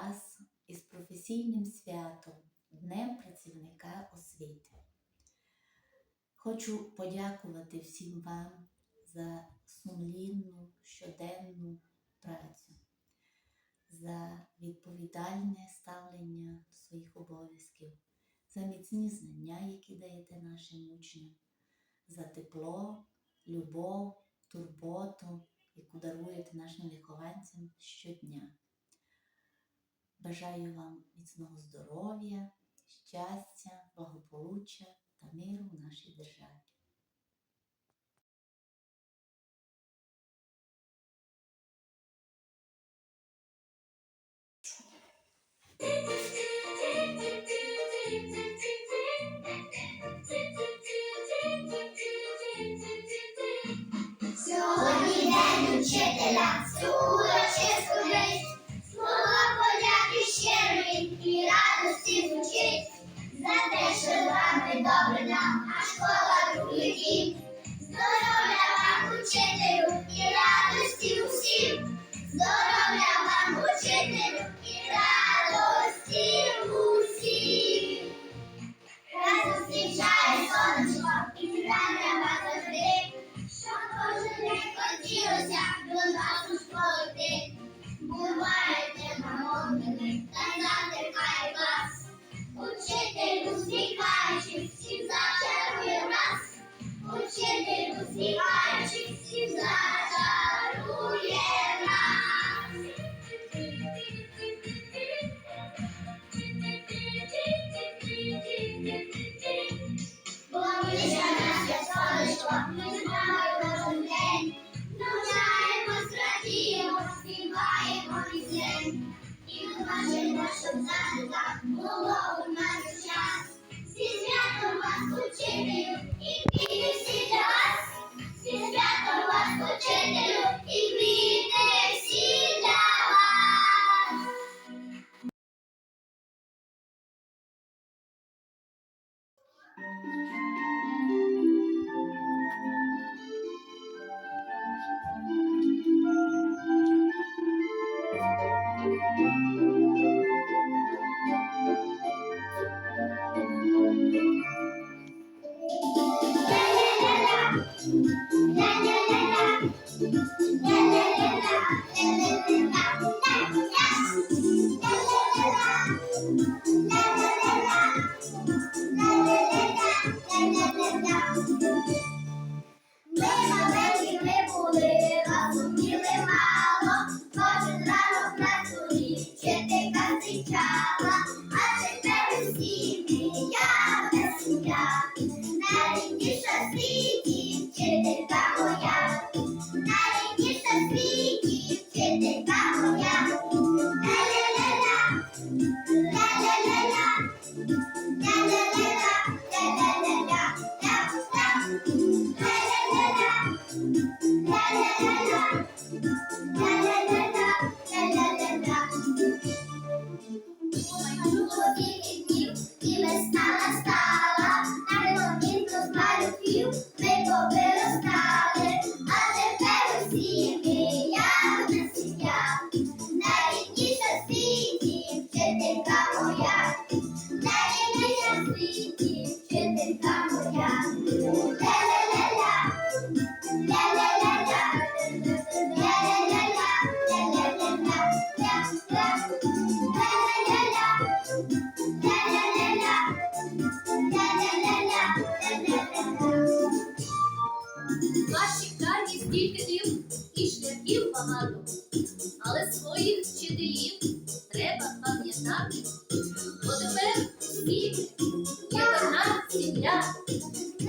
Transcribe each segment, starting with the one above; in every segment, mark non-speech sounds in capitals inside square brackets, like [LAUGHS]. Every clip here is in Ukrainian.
вас із професійним святом Днем працівника освіти. Хочу подякувати всім вам за сумлінну щоденну працю, за відповідальне ставлення до своїх обов'язків, за міцні знання, які даєте нашим учням, за тепло, любов, турботу, яку даруєте нашим вихованцям щодня. Бажаю вам міцного здоров'я, щастя, благополуччя та миру в нашій державі. Сьогодні день учителя.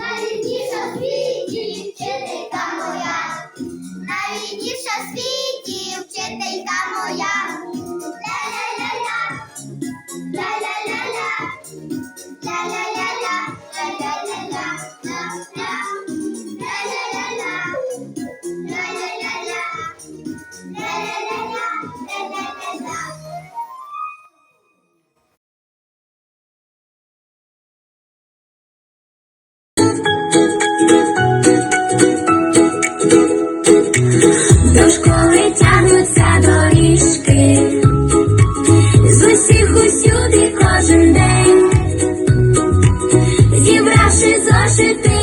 Найлітніша світі, вчителька моя, найлітніша світі, вчителька моя. I should think.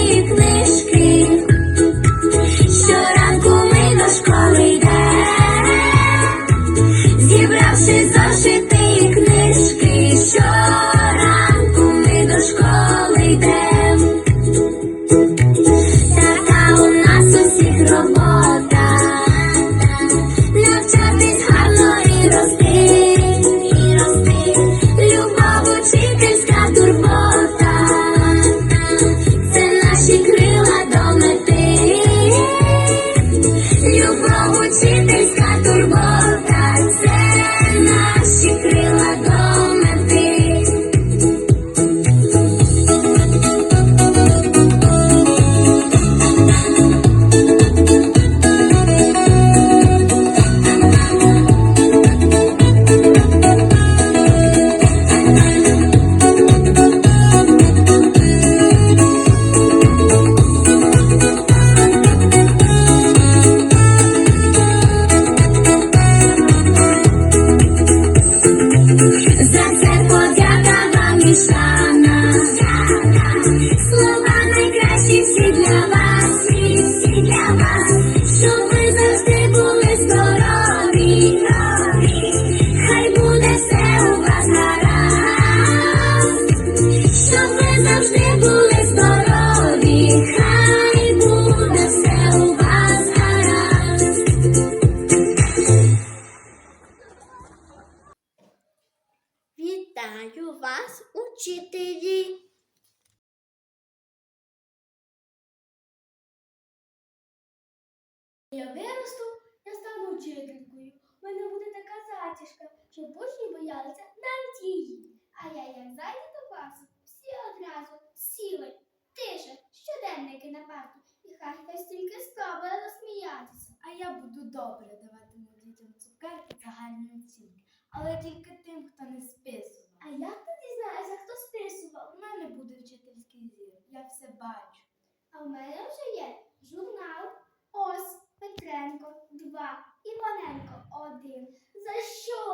Я буду добре даватиму дітям цукерки загальної оцінки, але тільки тим, хто не списував. А як ти дізнаєшся, хто списував? У мене буде вчительський зір, я все бачу. А в мене вже є журнал Ось Петренко 2, Іваненко 1. За що?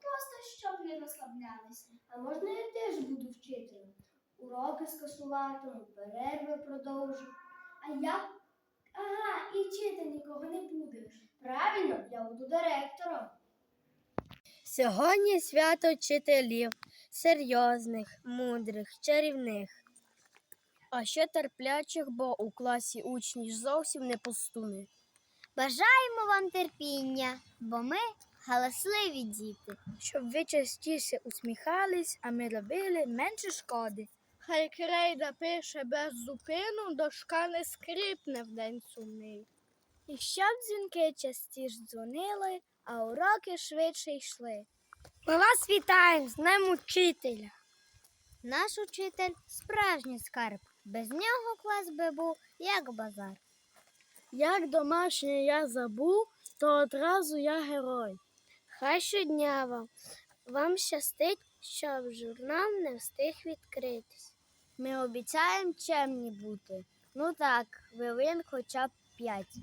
Просто щоб не розслаблялися. А можна я теж буду вчителем? Уроки скасуватиму, перерви продовжу. А я. Ага, і вчити нікого не будеш. Правильно, я буду директором. Сьогодні свято вчителів, серйозних, мудрих, чарівних. А ще терплячих, бо у класі учні ж зовсім не пустуни. Бажаємо вам терпіння, бо ми галасливі діти. Щоб ви частіше усміхались, а ми робили менше шкоди. Хай крейда пише без зупину, дошка не скрипне в день сумний. І щоб дзвінки частіше дзвонили, а уроки швидше йшли. Ми вас вітаємо з Днем учителя. Наш учитель справжній скарб. Без нього клас би був як базар. Як домашнє я забув, то одразу я герой. Хай щодня вам, вам щастить, щоб журнал не встиг відкритись. Ми обіцяємо чемні бути. Ну так, хвилин хоча б п'ять.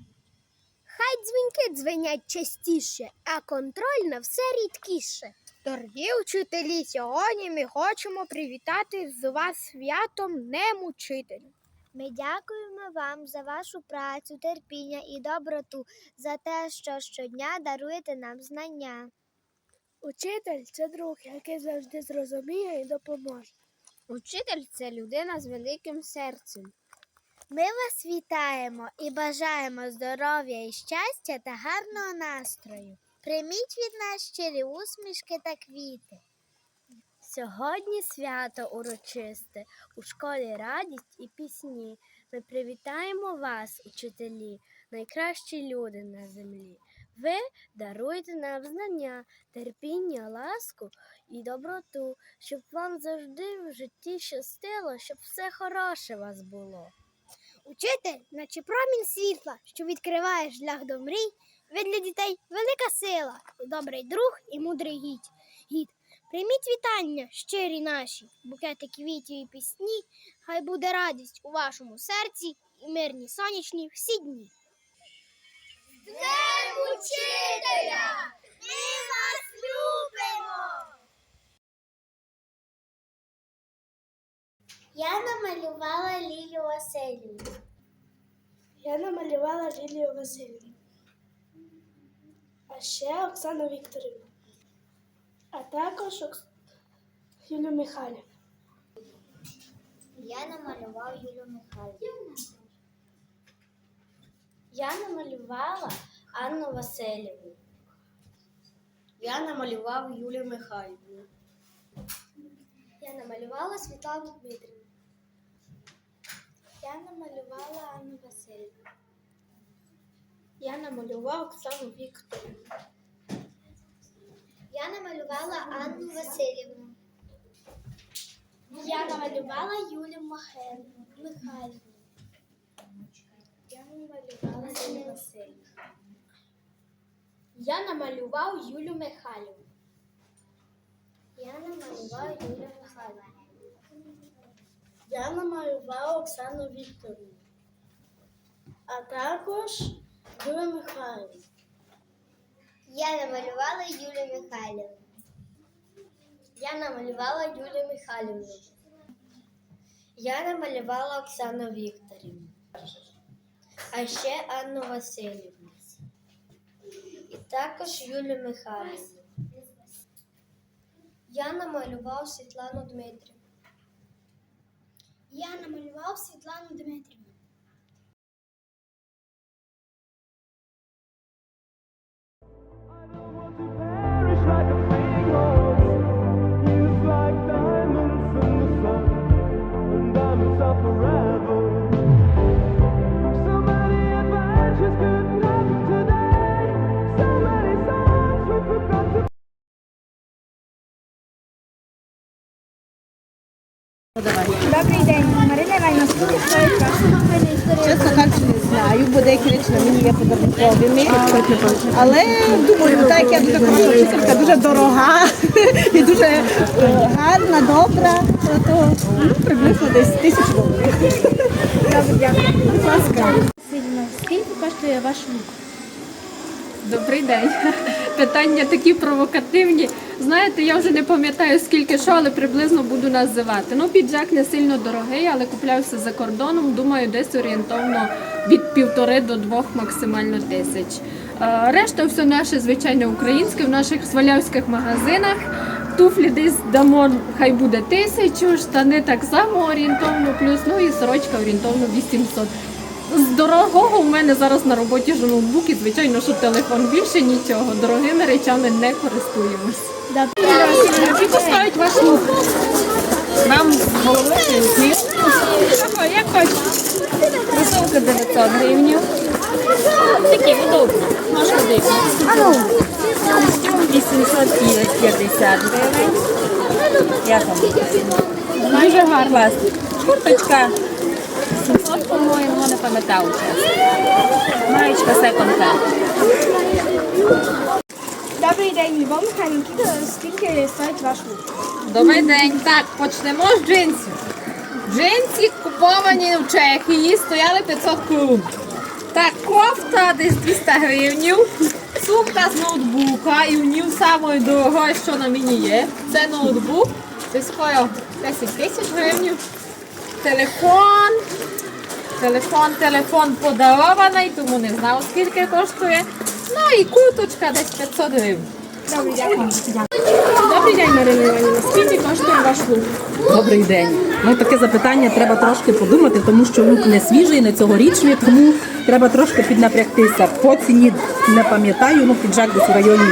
Хай дзвінки дзвенять частіше, а контроль на все рідкіше. Дорогі вчителі, сьогодні ми хочемо привітати з вас святом немучителя. Ми дякуємо вам за вашу працю, терпіння і доброту, за те, що щодня даруєте нам знання. Учитель це друг, який завжди зрозуміє і допоможе. Учитель це людина з великим серцем. Ми вас вітаємо і бажаємо здоров'я і щастя та гарного настрою. Прийміть від нас щирі усмішки та квіти. Сьогодні свято урочисте, у школі радість і пісні. Ми привітаємо вас, учителі, найкращі люди на землі. Ви даруєте нам знання, терпіння, ласку і доброту, щоб вам завжди в житті щастило, щоб все хороше вас було. Учитель, наче промінь світла, що відкриває шлях до мрій, ви для дітей велика сила, і добрий друг, і мудрий гід. гід. Прийміть вітання, щирі наші, букети квітів і пісні, хай буде радість у вашому серці і мирні сонячні всі дні. Днем учителя! Ми вас любимо! Я намалювала Лілю Васильівну. Я намалювала Лілію Васильівну. А ще Оксану Вікторівну. А також Окс... Юлю Михайлівну. Я намалював Юлю Михайлівну. Я намалювала Анну Васильівну. Я намалював Юлію Михайлівну. Я намалювала Світлану Дмитрівну. Я намалювала Анну Васильівну. Я намалював Оксану Вікторівну. Я намалювала Анну Васильівну. Я намалювала Юлію Михайлівну. Я намалювала Юлію Васильівну. Я намалював Юлю Михайлівну. Я намалював Юлю Михайлівну. Я намалювала Оксану Вікторівну. А також Юлю Михайлівну. Я намалювала Юлю Михайлівну. Я намалювала Юлію Михайлівну. Я намалювала Оксану Вікторівну. А ще Анну Васильівну. І також Юлію Михайлівну. Я намалював Світлану Дмитрівну. Я намалював Світлану Дмитрівну. Добрий день, Марина Іванівна, скільки стоїть ваша Чесно кажучи, не знаю, бо деякі речі на мені є подарунковими. Але думаю, так як я дуже хороша вчителька, дуже дорога [LAUGHS] і дуже е, гарна, добра, то ну, приблизно десь тисячу доларів. Добре, дякую. Будь ласка. Сильно, скільки коштує ваш лук? Добрий день. Питання такі провокативні. Знаєте, я вже не пам'ятаю скільки що, але приблизно буду називати. Ну, піджак не сильно дорогий, але куплявся за кордоном. Думаю, десь орієнтовно від півтори до двох максимально тисяч. Е, Решта все наше звичайне українське в наших свалявських магазинах. Туфлі десь дамо, хай буде тисячу, штани так само орієнтовно, плюс, ну і сорочка орієнтовно 800. З дорогого у мене зараз на роботі ж ноутбук і, звичайно, що телефон більше нічого. Дорогими речами не користуємось. Скільки стоїть ваш лук? Вам голови ні? Як хочете? Кросовки 900 гривень. Такі удобні. Удобні. Костюм 850 гривень. Як вам? Дуже гарно. Курточка 700, по-моєму, не пам'ятаю. Маєчка hand. Добрий день, Іван Михайлівна, скільки- скільки стоїть ваш лук? Добрий день. Так, почнемо з джинсів. Джинси куповані в Чехії, стояли 500 крон. Так, кофта десь 200 гривень. Сумка з ноутбука і в ній самою дорогою, що на мені є. Це ноутбук. Десь скоро 10 тисяч гривень. Телефон. Телефон, телефон подарований, тому не знав скільки коштує. Ну і куточка десь 500 гривень. Добре, дякую. Добрий день, Марина Іванівна, скільки коштує ваш лук? Добрий день. Ну таке запитання треба трошки подумати, тому що лук не свіжий, не цьогорічний, тому треба трошки піднапрягтися. По ціні не пам'ятаю, ну піджак десь у районі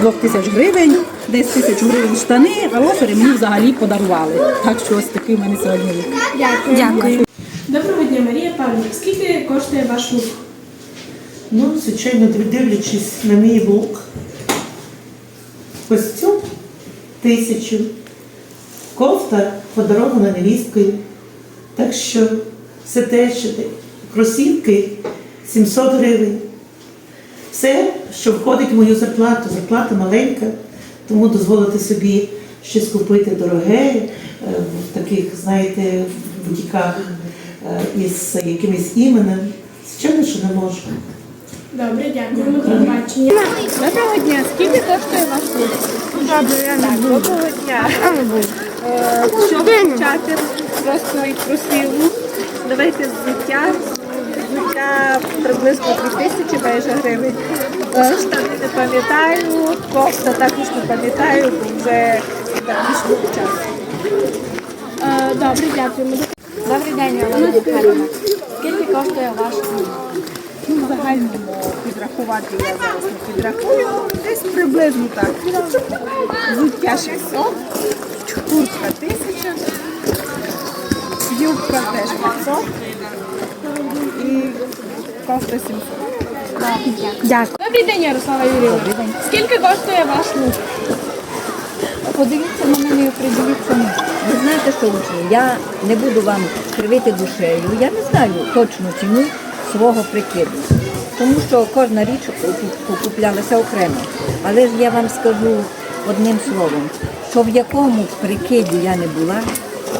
2 тисяч гривень, десь тисячу гривень штани, а лофери мені взагалі подарували. Так що ось такий в мене сьогодні. Дякую. Дякую. Доброго дня, Марія Павлівна, скільки коштує ваш лук? Ну, звичайно, дивлячись на мій лук. Костюм тисячу, кофта подарована невісткою. Так що все те, що ти- кросівки 700 гривень. Все, що входить в мою зарплату. Зарплата маленька, тому дозволити собі щось купити дороге е, в таких, знаєте, в бутіках е, із якимось іменем. Звичайно, що не можу. Добре, дякуємо. До побачення. Доброго дня, скільки коштує ваш? Добре, Доброго дня. Е, Щоб почати просто від просвілу, давайте взуття. Взуття приблизно 2000 майже гривень. Е, Штани не пам'ятаю, кофта також не пам'ятаю, бо вже давнішнього часу. Е, Добре, дякуємо. Добрий день, Олена Михайлівна. Скільки коштує ваш Ну, в загальному підрахувати я зараз не підрахую, десь приблизно так. Взуття 600, куртка 1000, юбка теж 500 і кофта 700. Дякую. Добрий день, Ярослава Юрійовна. Скільки коштує ваш лук? Подивіться на мене і придивіться на. Ви знаєте, що учні? Я не буду вам кривити душею. Я не знаю точну ціну свого прикиду. Тому що кожна річ куплялася окремо. Але ж я вам скажу одним словом, що в якому прикиді я не була,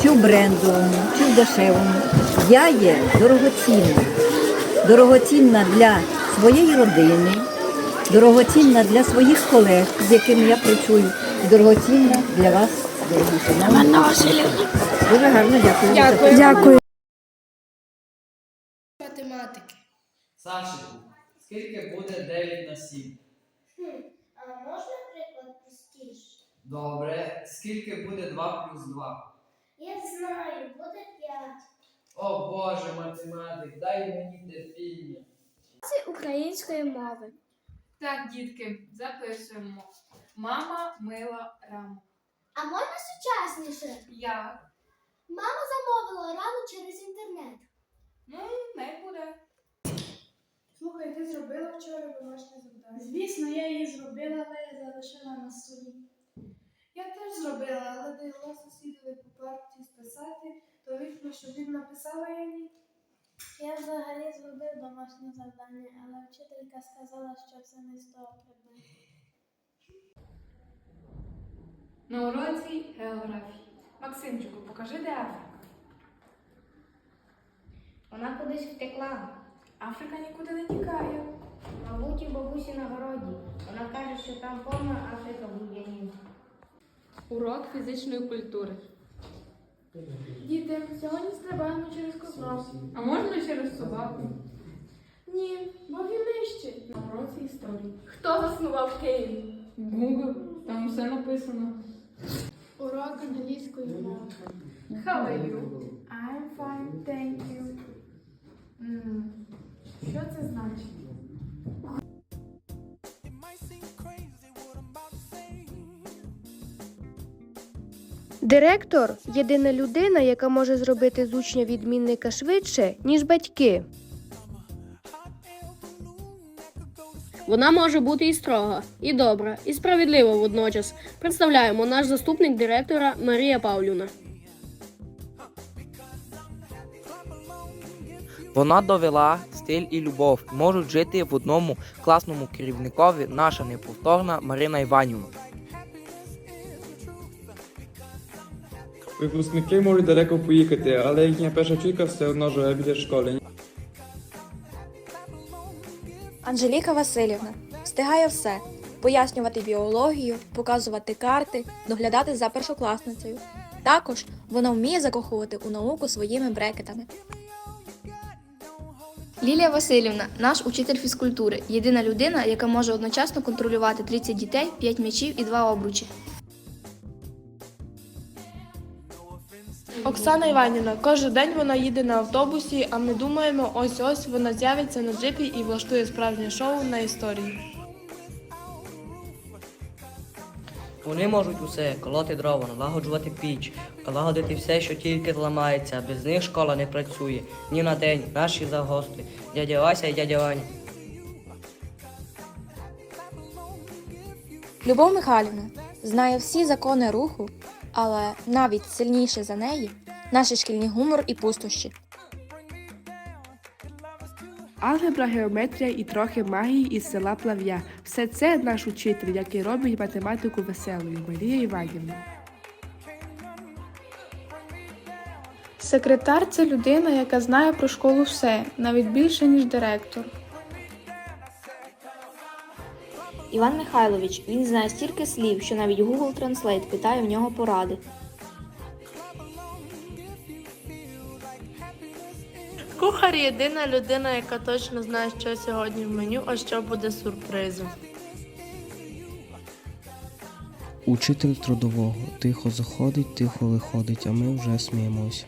чи в брендовому, чи в дешевому, я є дорогоцінна. Дорогоцінна для своєї родини, дорогоцінна для своїх колег, з якими я працюю, і дорогоцінна для вас, дорогі шановні. Дуже гарно дякую. запитання. Дякую. Математики. Сашику, скільки буде 9 на 7? А можна приклад простіше? Добре. Скільки буде 2 плюс 2? Я знаю, буде п'ять. О Боже, математик, дай мені терпіння. Української мови. Так, дітки, записуємо. Мама мила раму. А можна сучасніше? Як? Мама замовила рану через інтернет. Ну, не буде. Слухай, ти зробила вчора домашнє завдання? Звісно, я її зробила, але я залишила на столі. Я теж зробила, але його сусідили по парті списати, то вийшло, що він написала я ні. Я взагалі зробив домашнє завдання, але вчителька сказала, що це не з того предмету. На уроці географії. Максимчику, покажи, де Африка. Вона кудись втекла. Африка нікуди не тікає. Мабуть, у бабусі на городі. Вона каже, що там повна Африка бур'янів. Урок фізичної культури. Діти, сьогодні стрибаємо через козлов. А можна через собаку? Ні, бо він нижчий. На уроці історії. Хто заснував Київ? Google, там все написано. Урок англійської мови. How are you? I'm fine, thank you. М, Що це значить? Директор єдина людина, яка може зробити з учня відмінника швидше, ніж батьки. Вона може бути і строга, і добра, і справедлива водночас. Представляємо наш заступник директора Марія Павлівна. Вона довела стиль і любов можуть жити в одному класному керівникові наша неповторна Марина Іванівна. Випускники можуть далеко поїхати, але їхня перша вчителька все одно живе біля школи. Анжеліка Васильівна встигає все: пояснювати біологію, показувати карти, доглядати за першокласницею. Також вона вміє закохувати у науку своїми брекетами. Лілія Васильівна, наш учитель фізкультури, єдина людина, яка може одночасно контролювати 30 дітей, 5 м'ячів і 2 обручі. Оксана Іванівна, кожен день вона їде на автобусі, а ми думаємо, ось ось вона з'явиться на джипі і влаштує справжнє шоу на історії. Вони можуть усе колоти дрова, налагоджувати піч, налагодити все, що тільки зламається. Без них школа не працює. Ні на день, наші загости. Дядя Вася і дядя Ваня. Любов Михайлівна знає всі закони руху, але навіть сильніше за неї наші шкільні гумор і пустощі. Алгебра, геометрія і трохи магії із села Плав'я. Все це наш учитель, який робить математику веселою, Марія Іванівна. Секретар це людина, яка знає про школу все, навіть більше, ніж директор. Іван Михайлович, він знає стільки слів, що навіть Google Translate питає в нього поради. Кухар єдина людина, яка точно знає, що сьогодні в меню, а що буде сюрпризом. Учитель трудового тихо заходить, тихо виходить, а ми вже сміємось.